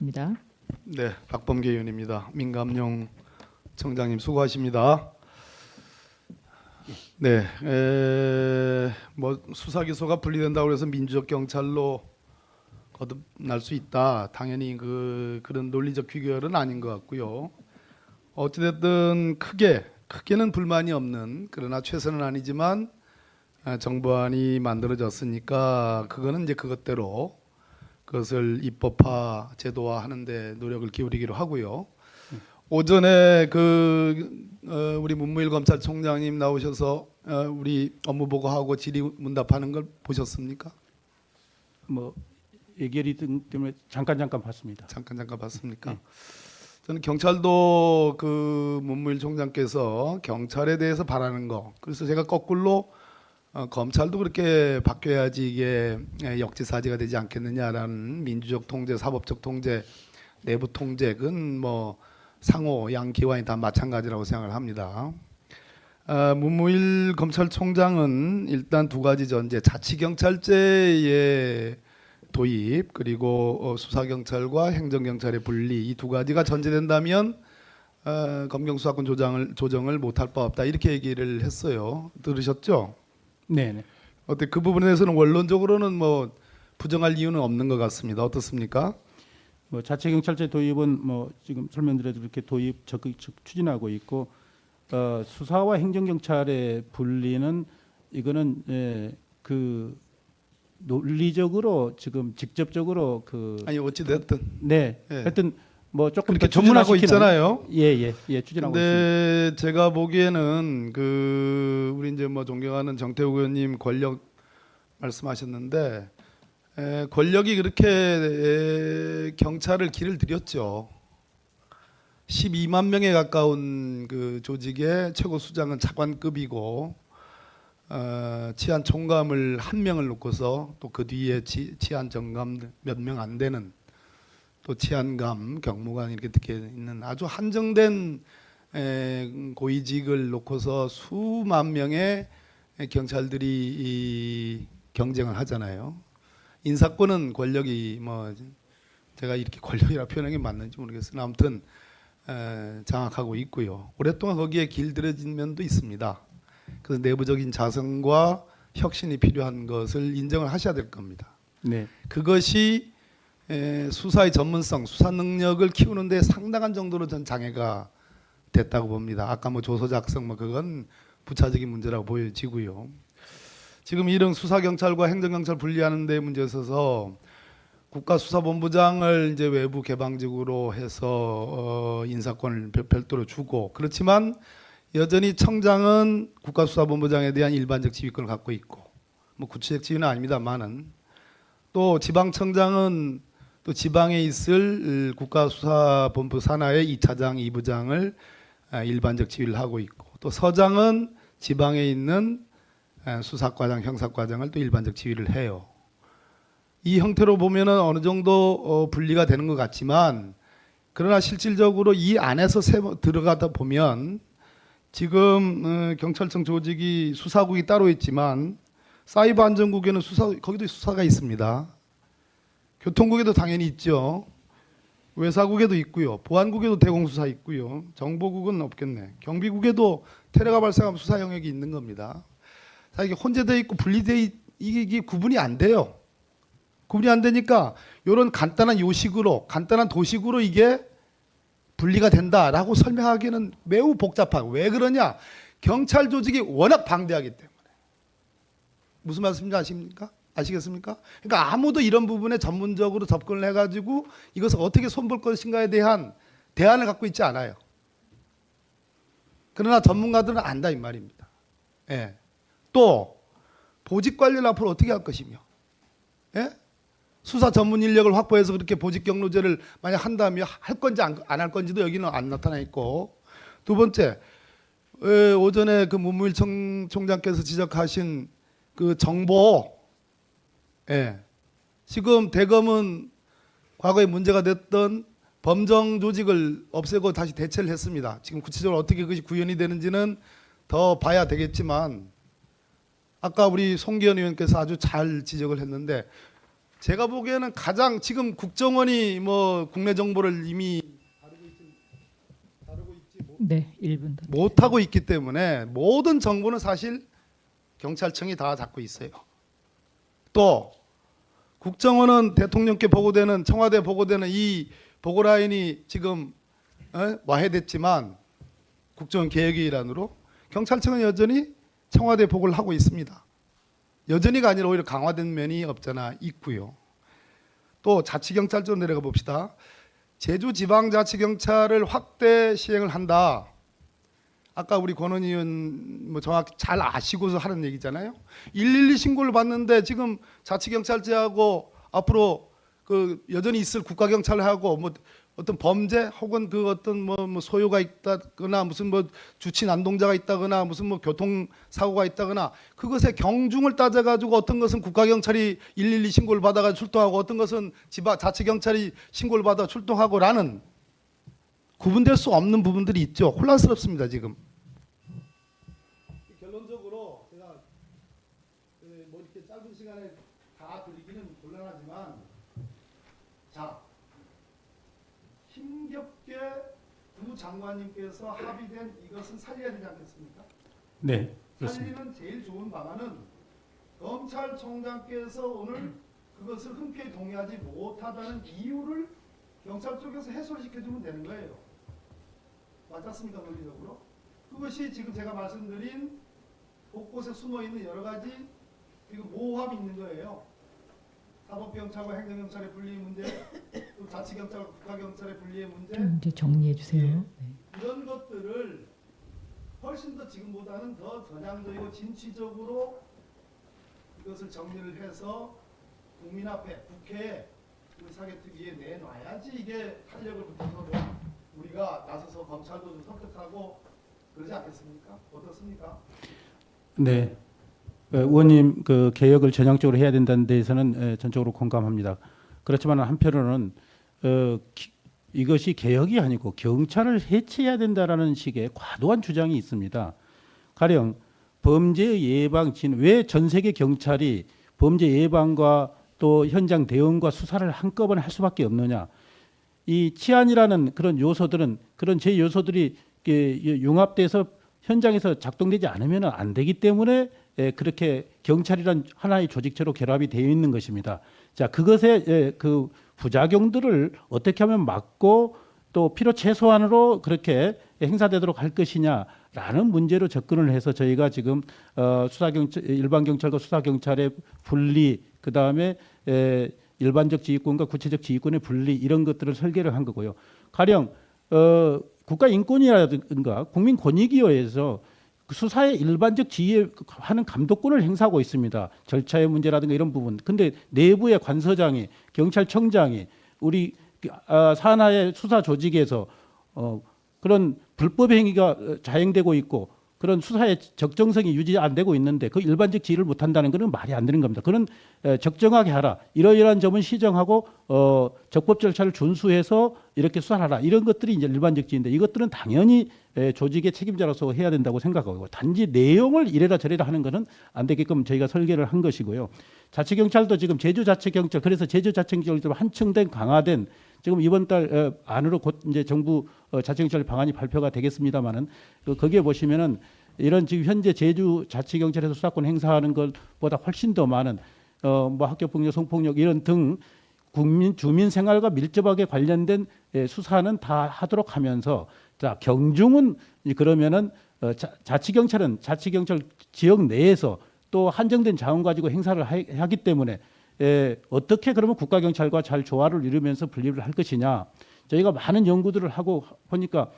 입니다. 네, 박범계 의원입니다. 민감용 청장님 수고하십니다. 네, 에, 뭐 수사 기소가 분리된다고 해서 민주적 경찰로 거듭날 수 있다. 당연히 그 그런 논리적 귀결은 아닌 것 같고요. 어찌됐든 크게 크게는 불만이 없는 그러나 최선은 아니지만 아, 정부안이 만들어졌으니까 그거는 이제 그것대로 그것을 입법화 제도화 하는데 노력을 기울이기로 하고요. 오전에 그 어, 우리 문무일 검찰총장님 나오셔서 어, 우리 업무 보고하고 질의 문답하는 걸 보셨습니까? 뭐 예결위 등 때문에 잠깐 잠깐 봤습니다. 잠깐 잠깐 봤습니까? 네. 저는 경찰도 그 문무일 총장께서 경찰에 대해서 바라는 거. 그래서 제가 거꾸로 어, 검찰도 그렇게 바뀌어야지 이게 예, 역지사지가 되지 않겠느냐라는 민주적 통제, 사법적 통제, 내부 통제, 그건 뭐 상호 양 기관이 다 마찬가지라고 생각을 합니다. 아, 문무일 검찰총장은 일단 두 가지 전제, 자치경찰제의 도입 그리고 어, 수사경찰과 행정경찰의 분리 이 두 가지가 전제된다면 어, 검경수사권 조정을 조정을 못할 바 없다 이렇게 얘기를 했어요. 들으셨죠? 네, 네. 어때 그 부분에 대해서는 원론적으로는 뭐 부정할 이유는 없는 것 같습니다. 어떻습니까? 뭐 자체 경찰제 도입은 뭐 지금 설명드려도 이렇게 도입 적극 추- 추진하고 있고 어, 수사와 행정 경찰의 분리는 이거는 예, 그 논리적으로 지금 직접적으로 그 아니 어찌 됐든 네, 예. 하여튼 뭐 조금 그렇게 전문화시키는- 있잖아요. 예, 예, 예, 추진하고 있습니다. 근데 제가 보기에는 그 우리 이제 뭐 존경하는 정태욱 의원님 권력 말씀하셨는데 에, 권력이 그렇게 에, 경찰을 길을 들였죠. 12만 명에 가까운 그 조직의 최고 수장은 차관급이고 어, 치안 총감을 한 명을 놓고서 또 그 뒤에 치, 치안 정감 몇 명 안 되는 또 치안감, 경무관 이렇게 이렇게 있는 아주 한정된 에, 고위직을 놓고서 수만 명의 경찰들이 이 경쟁을 하잖아요. 인사권은 권력이 뭐 제가 이렇게 권력이라 표현하는 게 맞는지 모르겠으나 아무튼 에, 장악하고 있고요. 오랫동안 거기에 길들여진 면도 있습니다. 그래서 내부적인 자성과 혁신이 필요한 것을 인정을 하셔야 될 겁니다. 네, 그것이 에, 수사의 전문성, 수사 능력을 키우는데 상당한 정도로 전 장애가 됐다고 봅니다. 아까 뭐 조서 작성 뭐 그건 부차적인 문제라고 보여지고요. 지금 이런 수사 경찰과 행정 경찰 분리하는 데 문제에 있어서 국가수사본부장을 이제 외부 개방직으로 해서 어, 인사권을 별- 별도로 주고 그렇지만 여전히 청장은 국가수사본부장에 대한 일반적 지휘권을 갖고 있고 뭐 구체적 지휘는 아닙니다만은 또 지방청장은 또 지방에 있을 국가수사본부 산하의 2차장, 2부장을 아, 일반적 지휘를 하고 있고 또 서장은 지방에 있는 아, 수사과장, 형사과장을 또 일반적 지휘를 해요. 이 형태로 보면은 어느 정도 어, 분리가 되는 것 같지만 그러나 실질적으로 이 안에서 세, 들어가다 보면 지금 어, 경찰청 조직이 수사국이 따로 있지만 사이버 안전국에는 수사 거기도 수사가 있습니다. 교통국에도 당연히 있죠. 외사국에도 있고요. 보안국에도 대공수사 있고요. 정보국은 없겠네. 경비국에도 테러가 발생하면 수사 영역이 있는 겁니다. 자, 이게 혼재돼 있고 분리돼 있, 이게, 이게 구분이 안 돼요. 구분이 안 되니까 이런 간단한 요식으로 간단한 도식으로 이게 분리가 된다라고 설명하기는 매우 복잡하고 왜 그러냐? 경찰 조직이 워낙 방대하기 때문에. 무슨 말씀인지 아십니까? 아시겠습니까? 그러니까 아무도 이런 부분에 전문적으로 접근을 해가지고 이것을 어떻게 손볼 것인가에 대한 대안을 갖고 있지 않아요. 그러나 전문가들은 안다 이 말입니다. 예. 또 보직 관리를 앞으로 어떻게 할 것이며, 예? 수사 전문 인력을 확보해서 그렇게 보직 경로제를 만약 한다면 할 건지 안 할 건지도 여기는 안 나타나 있고, 두 번째 에, 오전에 그 문무일 청, 총장께서 지적하신 그 정보, 예. 지금 대검은 과거에 문제가 됐던 범정 조직을 없애고 다시 대체를 했습니다. 지금 구체적으로 어떻게 그것이 구현이 되는지는 더 봐야 되겠지만 아까 우리 송기현 의원께서 아주 잘 지적을 했는데 제가 보기에는 가장 지금 국정원이 뭐 국내 정보를 이미 다루고 있지, 네, 1분 더. 못하고 있기 때문에 모든 정보는 사실 경찰청이 다 잡고 있어요. 또 국정원은 대통령께 보고되는 청와대 보고되는 이 보고 라인이 지금 어? 와해됐지만 국정원 개혁의 일환으로 경찰청은 여전히 청와대 보고를 하고 있습니다. 여전히가 아니라 오히려 강화된 면이 없잖아 있고요. 또 자치경찰庁내려가 봅시다. 제주지방자치경찰을 확대 시행을 한다. 아까 우리 권원 의원 뭐 정확히 잘 아시고서 하는 얘기잖아요. 112 신고를 받는데 지금 자치 경찰제하고 앞으로 그 여전히 있을 국가 경찰하고 뭐 어떤 범죄 혹은 그 어떤 뭐, 뭐 소요가 있다거나 무슨 뭐 주치 난동자가 있다거나 무슨 뭐 교통 사고가 있다거나 그것의 경중을 따져 가지고 어떤 것은 국가 경찰이 112 신고를 받아가 출동하고 어떤 것은 지방 자치 경찰이 신고를 받아 출동하고라는 구분될 수 없는 부분들이 있죠. 혼란스럽습니다 지금. 결론적으로 제가 뭐 이렇게 짧은 시간에 다 드리기는 곤란하지만 자 힘겹게 두 장관님께서 합의된 이것은 살려야 되지 않겠습니까? 네, 그렇습니다. 살리는 제일 좋은 방안은 검찰총장께서 오늘 그것을 흔쾌히 동의하지 못하다는 이유를 경찰 쪽에서 해소를 시켜주면 되는 거예요. 맞았습니까 논리적으로? 그것이 지금 제가 말씀드린 곳곳에 숨어 있는 여러 가지 지금 모호함이 있는 거예요. 사법경찰과 행정경찰의 분리 문제, 또 자치경찰과 국가경찰의 분리의 문제, 좀 이제 정리해 주세요. 네. 이런 것들을 훨씬 더 지금보다는 더 전향적이고 진취적으로 이것을 정리를 해서 국민 앞에 국회에 우리 사개특위에 내놔야지 이게 탄력을 붙여서 우리가 나서서 검찰도 좀 설득하고 그러지 않겠습니까? 어떻습니까? 네. 어, 의원님 그 개혁을 전향적으로 해야 된다는 데에서는 에, 전적으로 공감합니다. 그렇지만 한편으로는 어, 기- 이것이 개혁이 아니고 경찰을 해체해야 된다라는 식의 과도한 주장이 있습니다. 가령 범죄 예방 진 왜 전 세계 경찰이 범죄 예방과 또 현장 대응과 수사를 한꺼번에 할 수밖에 없느냐? 이 치안이라는 그런 요소들은 그런 제 요소들이 이렇게 융합돼서 현장에서 작동되지 않으면 안 되기 때문에 예, 그렇게 경찰이란 하나의 조직체로 결합이 되어 있는 것입니다. 자, 그것의 예, 그 부작용들을 어떻게 하면 막고 또 필요 최소한으로 그렇게 행사되도록 할 것이냐라는 문제로 접근을 해서 저희가 지금 어, 수사경찰 일반 경찰과 수사 경찰의 분리 그 다음에 일반적 지휘권과 구체적 지휘권의 분리 이런 것들을 설계를 한 거고요. 가령 어, 국가 인권이라든가 국민 권익위원회에서 그 수사의 일반적 지휘하는 감독권을 행사하고 있습니다. 절차의 문제라든가 이런 부분. 근데 내부의 관서장이 경찰청장이 우리 아, 산하의 수사 조직에서 어, 그런 불법 행위가 어, 자행되고 있고 그런 수사의 적정성이 유지 안 되고 있는데 그 일반적 지휘를 못 한다는 것은 말이 안 되는 겁니다. 그런 에, 적정하게 하라. 이러이러한 점은 시정하고 어, 적법 절차를 준수해서 이렇게 수사하라. 이런 것들이 이제 일반적 지휘인데 이것들은 당연히 에, 조직의 책임자로서 해야 된다고 생각하고 단지 내용을 이래라 저래라 하는 것은 안 되게끔 저희가 설계를 한 것이고요. 자치경찰도 지금 제주 자치경찰 그래서 제주 자치경찰도 한층 된 강화된 지금 이번 달 어, 안으로 곧 이제 정부 어, 자치경찰 방안이 발표가 되겠습니다만은 그 거기에 보시면은 이런 지금 현재 제주 자치경찰에서 수사권 행사하는 것보다 훨씬 더 많은 어 뭐 학교폭력, 성폭력 이런 등 국민 주민 생활과 밀접하게 관련된 예, 수사는 다 하도록 하면서 자 경중은 이 그러면은 어, 자, 자치경찰은 자치경찰 지역 내에서 또 한정된 자원 가지고 행사를 하, 하기 때문에 예, 어떻게 그러면 국가경찰과 잘 조화를 이루면서 분립을 할 것이냐 저희가 많은 연구들을 하고 보니까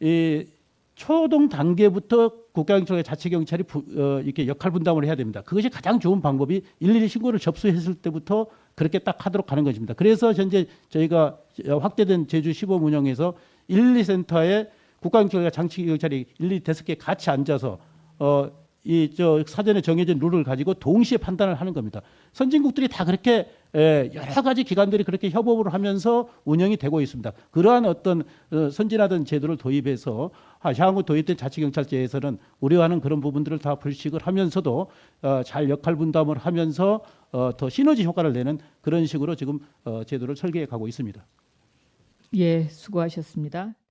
이 초동 단계부터 국가경찰과 자치경찰이 부, 어, 이렇게 역할 분담을 해야 됩니다. 그것이 가장 좋은 방법이 112 신고를 접수했을 때부터 그렇게 딱 하도록 하는 것입니다. 그래서 현재 저희가 확대된 제주 시범 운영에서 112 센터에 국가경찰과 장치경찰이 112 데스크에 같이 앉아서 어, 이 저 사전에 정해진 룰을 가지고 동시에 판단을 하는 겁니다. 선진국들이 다 그렇게 에, 여러 가지 기관들이 그렇게 협업을 하면서 운영이 되고 있습니다. 그러한 어떤 어, 선진화된 제도를 도입해서 아, 향후 도입된 자치경찰제에서는 우려하는 그런 부분들을 다 불식을 하면서도 어, 잘 역할 분담을 하면서 어, 더 시너지 효과를 내는 그런 식으로 지금 어, 제도를 설계해 가고 있습니다. 예, 수고하셨습니다.